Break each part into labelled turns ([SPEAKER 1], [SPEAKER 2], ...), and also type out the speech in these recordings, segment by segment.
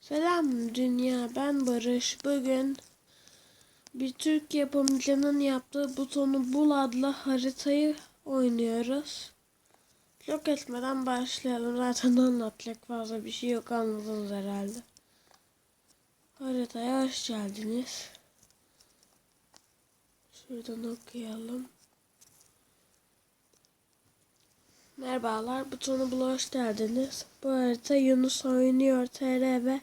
[SPEAKER 1] Selam dünya ben Barış. Bugün bir Türk yapımcının yaptığı butonu bul adlı haritayı oynuyoruz. Çok etmeden başlayalım. Zaten anlatacak fazla bir şey yok anladınız herhalde. Haritaya hoş geldiniz. Şuradan okuyalım. Merhabalar, butonu bula hoş geldiniz. Bu harita Yunus Oynuyor TR ve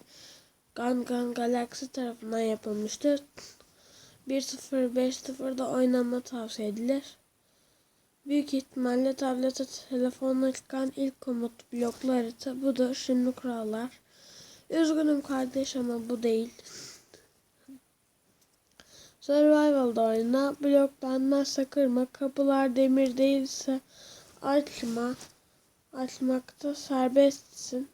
[SPEAKER 1] Gangan Galaxy tarafından yapılmıştır. 1.0.5.0'da oynama tavsiye edilir. Büyük ihtimalle tablete telefonla çıkan ilk komut bloklu harita budur. Şimdi kurallar. Üzgünüm kardeş ama bu değil. Survival'da oyna. Bloklanmazsa kırma. Kapılar demir değilse açma. Açmakta serbestsin.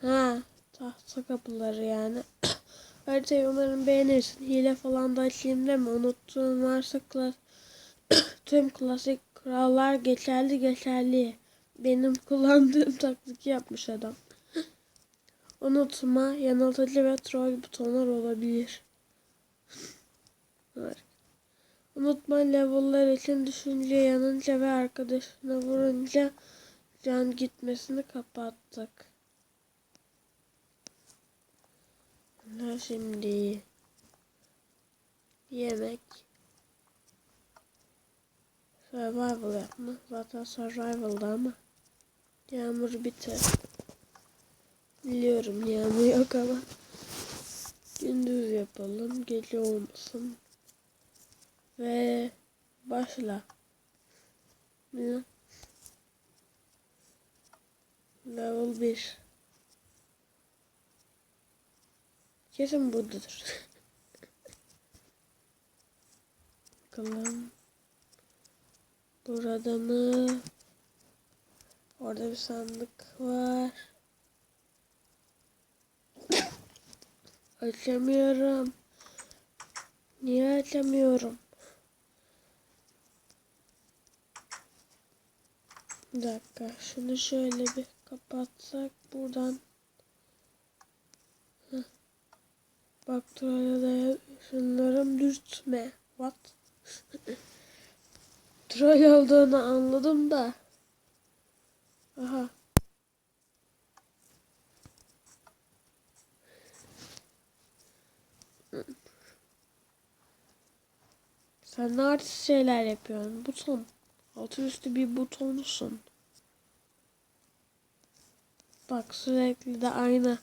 [SPEAKER 1] Ha, tahta kapıları yani. Haritayı umarım beğenirsin. Hile falan da açayım deme. Unuttuğun varsa klas tüm klasik kurallar geçerli geçerli. Benim kullandığım taktik yapmış adam. Unutma yanıltıcı ve troll butonlar olabilir. Evet. Unutma level'lar için düşünce yanınca ve arkadaşına vurunca can gitmesini kapattık. Ha şimdi yemek survival yapma. Zaten survival'da ama yağmur biter. Biliyorum yağmur yok ama gündüz yapalım gece olmasın. Ve başla. Level 1. Kesin buradadır. Bakalım. Burada mı? Orada bir sandık var. Açamıyorum. Niye açamıyorum? Bir dakika. Şunu şöyle bir kapatsak buradan. Bak trolle şunlarım dürtme. What? Troll olduğunu anladım da. Aha. Sen ne artist şeyler yapıyorsun? Buton. Altı üstü bir butonsun. Bak sürekli de aynı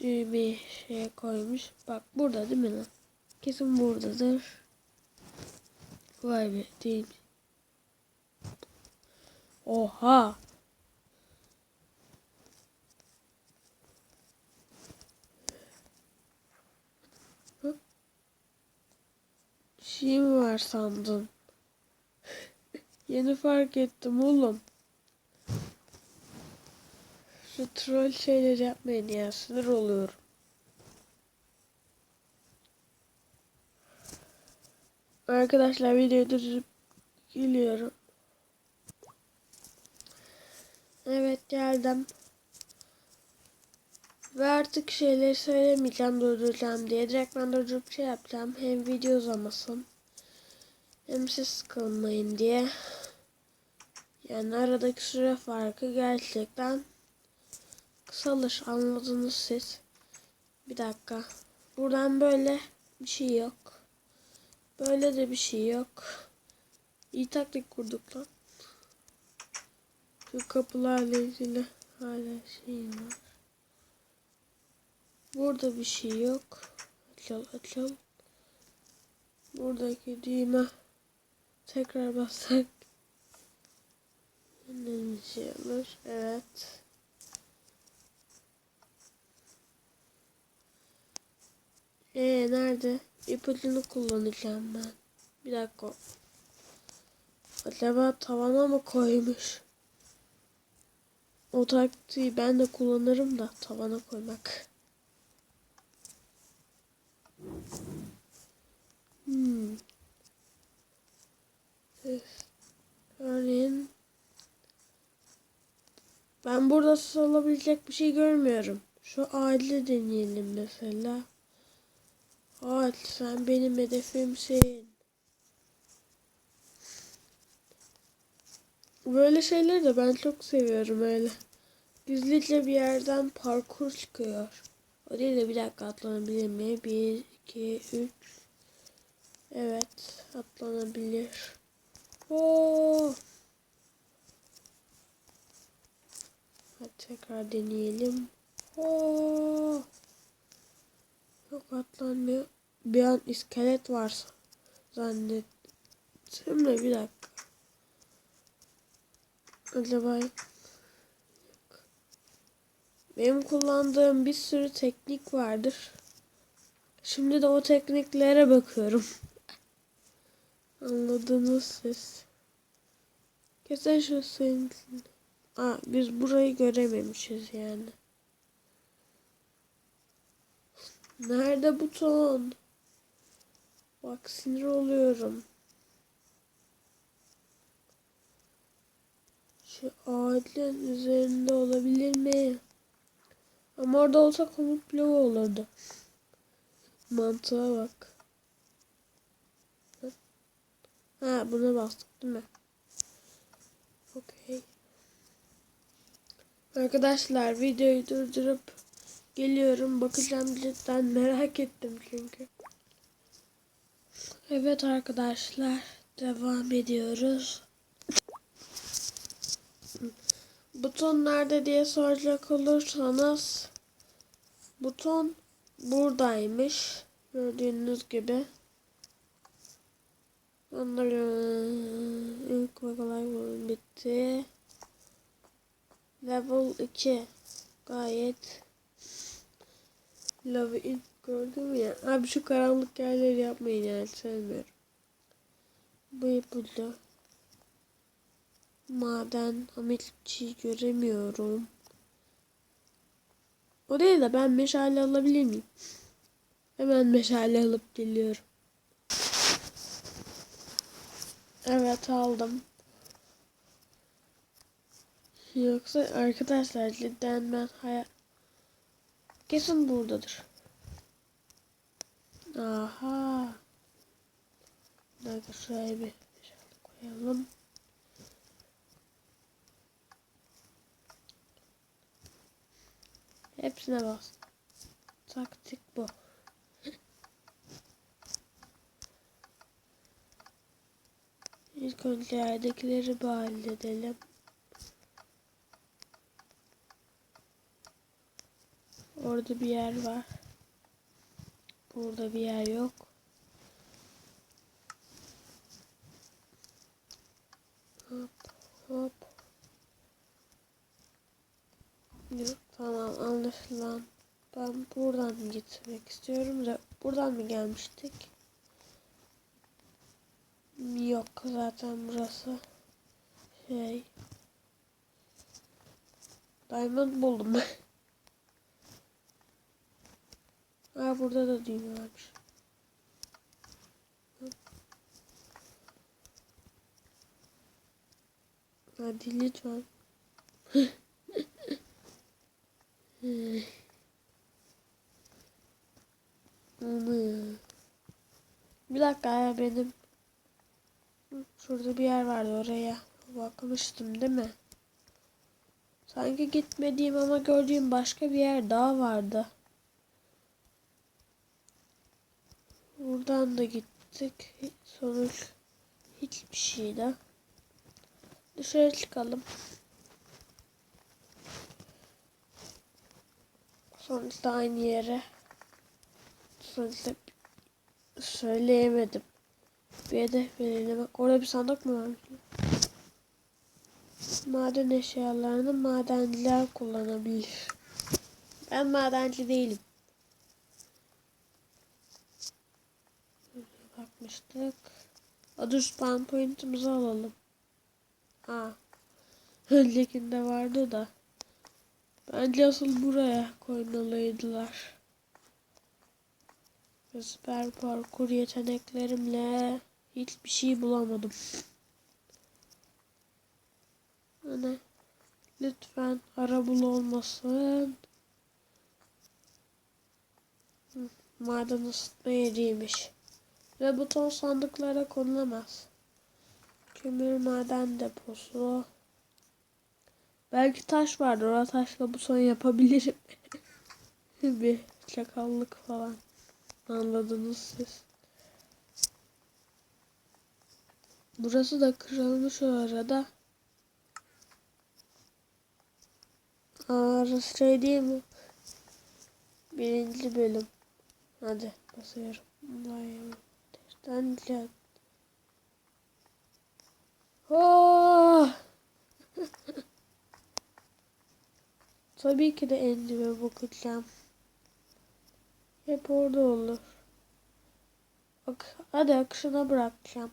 [SPEAKER 1] bir şey koymuş. Bak burada değil mi lan? Kesin buradadır. Vay be değil. Oha. Hı? Şey mi var sandın? Yeni fark ettim oğlum. Şu troll şeyler yapmayın ya sinir oluyorum. Arkadaşlar videoyu durdurup geliyorum. Evet geldim. Ve artık şeyleri söylemeyeceğim durduracağım diye. Direkt ben durdurup şey yapacağım. Hem video uzamasın. Hem siz sıkılmayın diye. Yani aradaki süre farkı gerçekten kısalır. Anladınız siz. Bir dakika. Buradan böyle bir şey yok. Böyle de bir şey yok. İyi taktik kurduk lan. Şu kapılarla ilgili hala şey var. Burada bir şey yok. Açıl açıl. Buradaki düğme tekrar bassak olur. Evet. Ee nerede? İpucunu kullanacağım ben. Bir dakika. Acaba tavana mı koymuş? O taktiği ben de kullanırım da tavana koymak. Hmm. Örneğin ben burada salabilecek bir şey görmüyorum. Şu ağaçlı deneyelim mesela. Ağaç sen benim hedefimsin. Böyle şeyleri de ben çok seviyorum öyle. Gizlice bir yerden parkur çıkıyor. O değil de bir dakika atlanabilir mi? Bir, iki, üç. Evet atlanabilir. Oo. Hadi tekrar deneyelim. Oo. Yok atlanmıyor. Bir an iskelet var zannettim de bir dakika. Acaba yok. Benim kullandığım bir sürü teknik vardır. Şimdi de o tekniklere bakıyorum. Anladınız siz. Kesin şu senin. Aa, biz burayı görememişiz yani. Nerede buton? Bak sinir oluyorum. Şu ağacın üzerinde olabilir mi? Ama orada olsa komut bloğu olurdu. Mantığa bak. Ha buna bastık değil mi? Arkadaşlar videoyu durdurup geliyorum. Bakacağım cidden merak ettim çünkü. Evet arkadaşlar devam ediyoruz. Buton nerede diye soracak olursanız buton buradaymış. Gördüğünüz gibi. Onların ilk kolay bitti. Level 2 gayet Love it gördüm ya. Abi şu karanlık yerleri yapmayın yani sevmiyorum. Bu yapıldı. Maden şey göremiyorum. O değil de ben meşale alabilir miyim? Hemen meşale alıp geliyorum. Evet aldım. Yoksa arkadaşlar cidden ben hayal... Kesin buradadır. Aha. Dakika şuraya bir koyalım. Hepsine bas. Taktik bu. İlk önce yerdekileri bir halledelim. Orada bir yer var. Burada bir yer yok. Hop hop. Yok, tamam anlaşılan. Ben buradan gitmek istiyorum da buradan mı gelmiştik? Yok zaten burası şey Diamond buldum. ha burada da düğme varmış. Hadi lütfen. Bir dakika ya benim Şurada bir yer vardı oraya. Bakmıştım değil mi? Sanki gitmediğim ama gördüğüm başka bir yer daha vardı. Buradan da gittik. Sonuç hiçbir şeydi. Dışarı çıkalım. Sonuçta aynı yere. Sonuçta söyleyemedim. Bir hedef belirlemek. Orada bir sandık mı var? Maden eşyalarını madenciler kullanabilir. Ben madenci değilim. Bakmıştık. Adı spawn point'imizi alalım. Aa. Öncekinde vardı da. Bence asıl buraya koymalıydılar. Süper parkur yeteneklerimle hiçbir şey bulamadım. Hani lütfen arabul olmasın. maden ısıtma yeriymiş. Ve buton sandıklara konulamaz. Kömür maden deposu. Belki taş vardır. O taşla buton yapabilirim. bir çakallık falan. Anladınız siz. Burası da kırılmış o arada. Aa, orası şey değil mi? Birinci bölüm. Hadi basıyorum. Vay Can. Oh! Tabii ki de endime bakacağım. Hep orada olur. Bak, hadi akışına bırakacağım.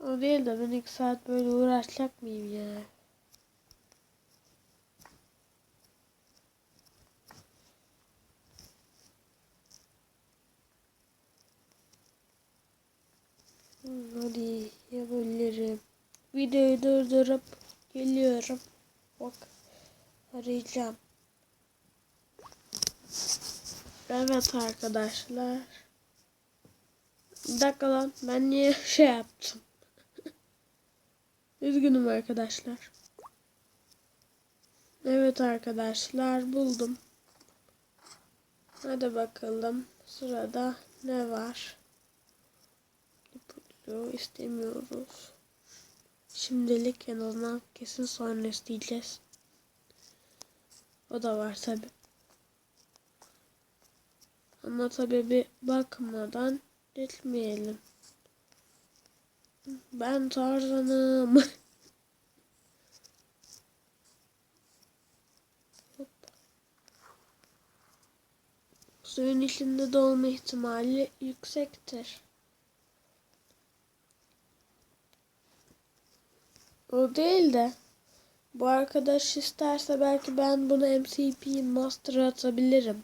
[SPEAKER 1] O değil de ben iki saat böyle uğraşacak mıyım ya? Hadi yapabilirim. Videoyu durdurup geliyorum. Bak arayacağım. Evet arkadaşlar. Bir dakika lan ben niye şey yaptım? Üzgünüm arkadaşlar. Evet arkadaşlar buldum. Hadi bakalım sırada ne var? İpucu istemiyoruz. Şimdilik en azından kesin sonra isteyeceğiz. O da var tabi. Ama tabi bir bakmadan geçmeyelim. Ben Tarzan'ım. Suyun içinde dolma ihtimali yüksektir. O değil de bu arkadaş isterse belki ben bunu MCP Master'a atabilirim.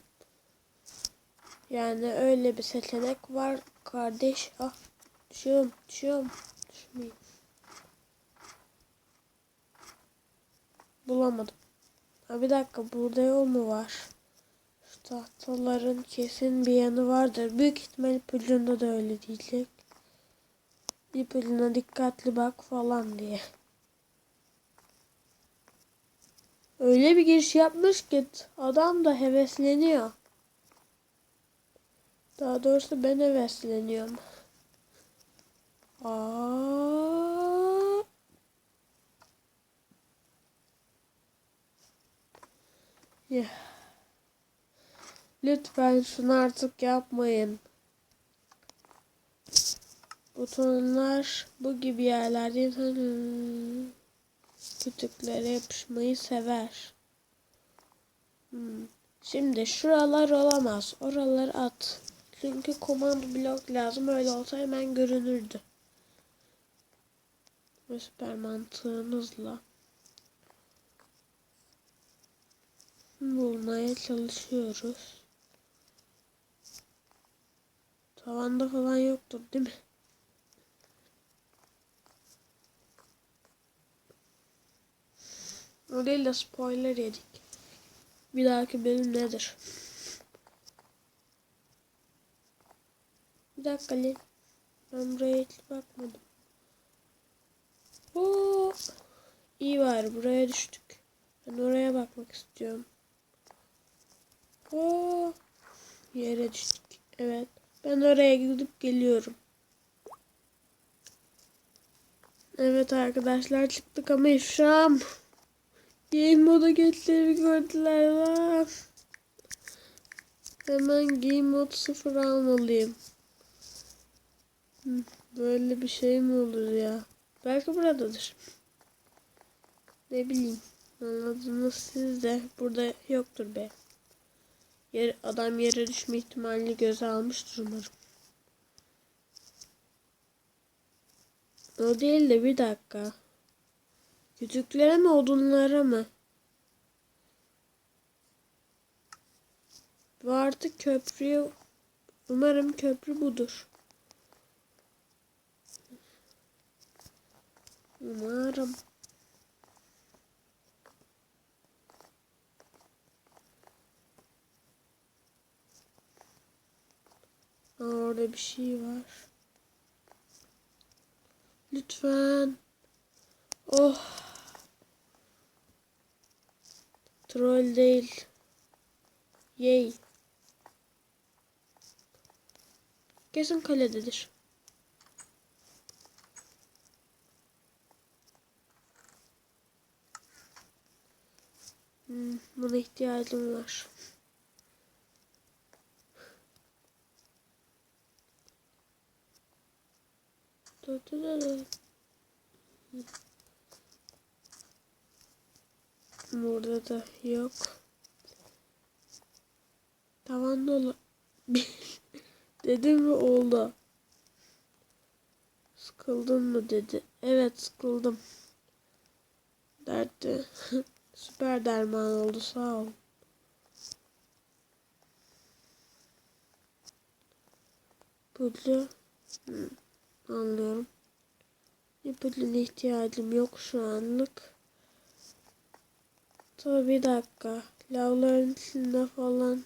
[SPEAKER 1] Yani öyle bir seçenek var kardeş. Ah düşüyorum düşüyorum. Düşmeyeyim. Bulamadım. Ha bir dakika burada yol mu var? Şu tahtaların kesin bir yanı vardır. Büyük ihtimal ipucunda da öyle diyecek. İpucuna dikkatli bak falan diye. Öyle bir giriş yapmış ki adam da hevesleniyor. Daha doğrusu ben hevesleniyorum. Aa. Lütfen şunu artık yapmayın. Butonlar bu gibi yerlerde kütüklere yapışmayı sever. Hmm. Şimdi şuralar olamaz. Oraları at. Çünkü komando blok lazım. Öyle olsa hemen görünürdü. Ve süper mantığınızla bulmaya çalışıyoruz. Tavanda falan yoktur değil mi? De spoiler yedik. Bir dahaki bölüm nedir? Bir dakika lan. Ben buraya hiç bakmadım. Oo. İyi var buraya düştük. Ben oraya bakmak istiyorum. Oo. Yere düştük. Evet. Ben oraya gidip geliyorum. Evet arkadaşlar çıktık ama ifşam. Game moda geçtiğimi gördüler lan. Hemen game mod sıfır almalıyım. Böyle bir şey mi olur ya? Belki buradadır. Ne bileyim. Anladınız siz de. Burada yoktur be. Yer, adam yere düşme ihtimalini göze almıştır umarım. O değil de bir dakika. Kütüklere mi odunlara mı? Artık köprüyü umarım köprü budur. Umarım. orada bir şey var. Lütfen. Oh. Troll değil. Yay. Kesin kalededir. Hmm, buna ihtiyacım var. Dur, dur, dur, dur. Burada da yok. Tavan dolu. Dedim mi oldu. Sıkıldın mı dedi. Evet sıkıldım. Derdi. Süper derman oldu sağ ol. Pudlu. Hı, anlıyorum. İpucuna ihtiyacım yok şu anlık. Tabii bir dakika. Lavların içinde falan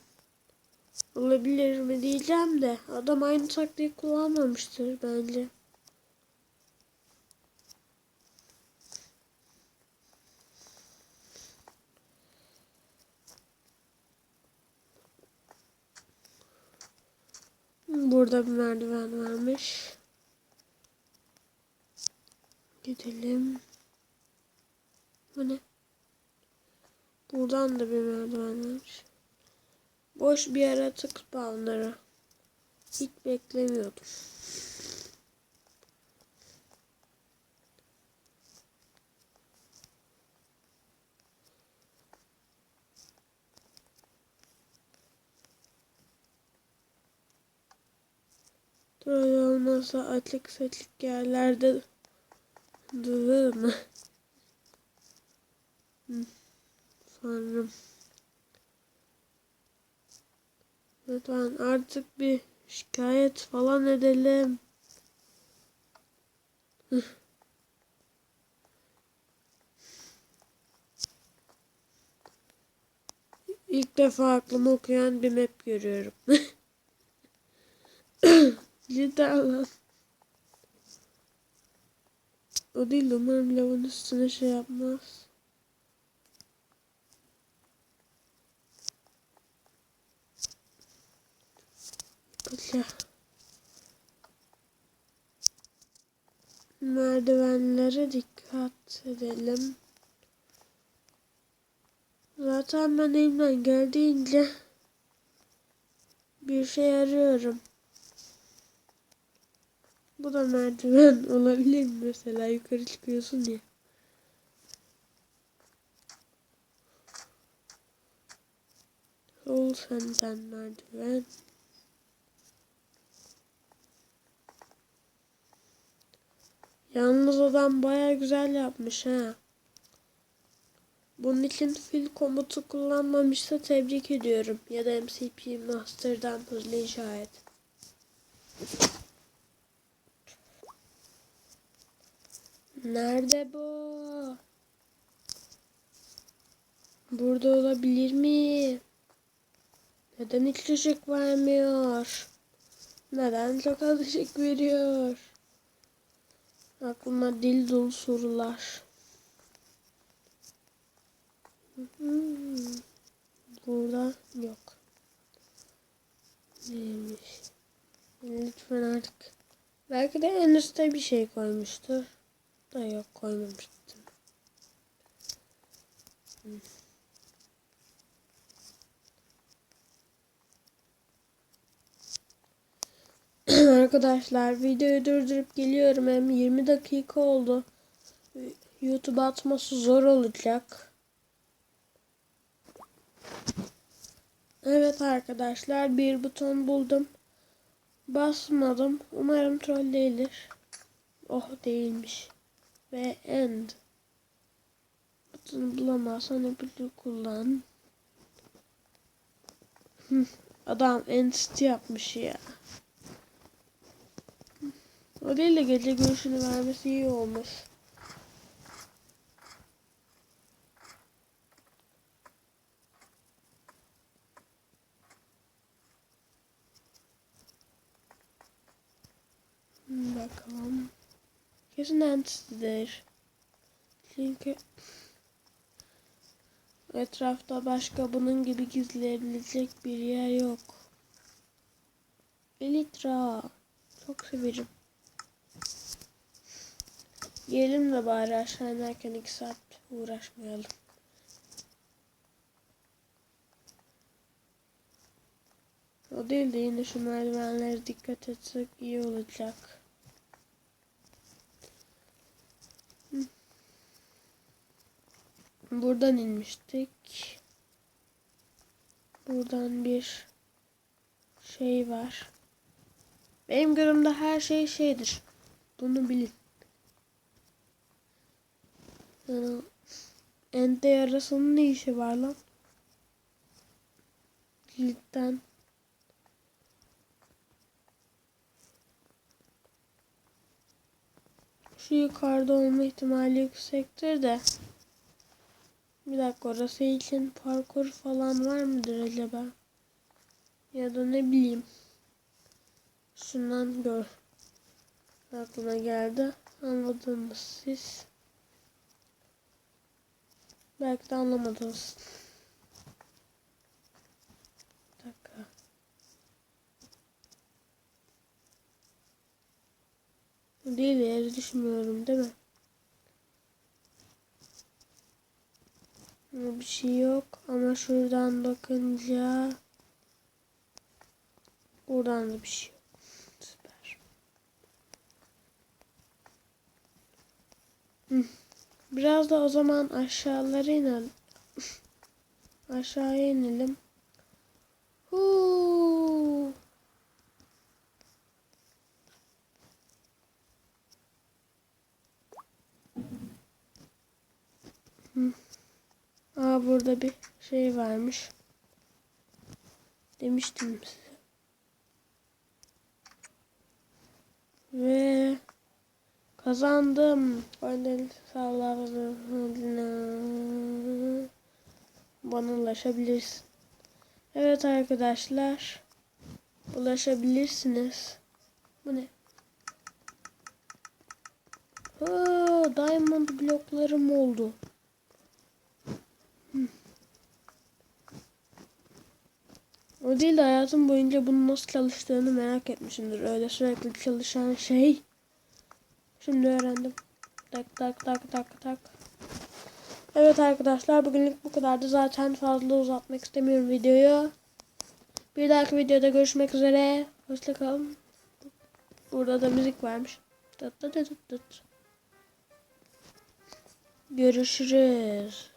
[SPEAKER 1] olabilir mi diyeceğim de adam aynı taktiği kullanmamıştır bence. Burada bir merdiven varmış. Gidelim. Bu ne? Buradan da bir merdiven varmış. Boş bir yaratık spawnları. Hiç beklemiyordum. Böyle olmazsa açık saçık yerlerde durur mu? Sanırım. Lütfen artık bir şikayet falan edelim. İlk defa aklımı okuyan bir map görüyorum. Cidden lan. O değil umarım lavın üstüne şey yapmaz. Böyle. Merdivenlere dikkat edelim. Zaten ben elimden geldiğince bir şey arıyorum. Bu da merdiven olabilir mesela yukarı çıkıyorsun ya. Sol senden merdiven. Yalnız adam baya güzel yapmış ha. Bunun için fil komutu kullanmamışsa tebrik ediyorum. Ya da MCP Master'dan hızlı inşa et. Nerede bu? Burada olabilir mi? Neden hiç ışık vermiyor? Neden çok az ışık veriyor? Aklıma dil dolu sorular. Hmm. Burada yok. Neymiş? Lütfen artık. Belki de en üstte bir şey koymuştur. Da yok koymamıştım. Hmm. Arkadaşlar videoyu durdurup geliyorum. Hem 20 dakika oldu. YouTube atması zor olacak. Evet arkadaşlar bir buton buldum. Basmadım. Umarım troll değildir. Oh değilmiş. Ve end. Butonu bulamazsan öbürü kullan. Adam end yapmış ya. O değil de gece görüşünü vermesi iyi olmuş. bakalım. Kesin entisidir. Çünkü etrafta başka bunun gibi gizleyebilecek bir yer yok. Elitra. Çok severim. Yiyelim de bari aşağı inerken iki saat uğraşmayalım. O değil de yine şu merdivenlere dikkat etsek iyi olacak. Buradan inmiştik. Buradan bir şey var. Benim gözümde her şey şeydir. Bunu bilin. Yani ente yarasının ne işi var lan? Kilitten. Şu yukarıda olma ihtimali yüksektir de. Bir dakika orası için parkur falan var mıdır acaba? Ya da ne bileyim. Şundan gör. Aklıma geldi. Anladınız siz. Belki de anlamadınız. Bir Değil yeri düşmüyorum değil mi? Bir şey yok ama şuradan bakınca buradan da bir şey yok. Süper. Hı. Biraz da o zaman aşağılara inelim. Aşağıya inelim. Huu. Aa burada bir şey varmış. Demiştim size. Ve kazandım. Önden sağlarım. Bana ulaşabilirsin. Evet arkadaşlar. Ulaşabilirsiniz. Bu ne? Aa, diamond bloklarım oldu. O değil de hayatım boyunca bunun nasıl çalıştığını merak etmişimdir. Öyle sürekli çalışan şey. Şimdi öğrendim. Tak tak tak tak tak. Evet arkadaşlar bugünlük bu kadardı. Zaten fazla uzatmak istemiyorum videoyu. Bir dahaki videoda görüşmek üzere. Hoşçakalın. Burada da müzik varmış. Tıt tıt tıt tıt. Görüşürüz.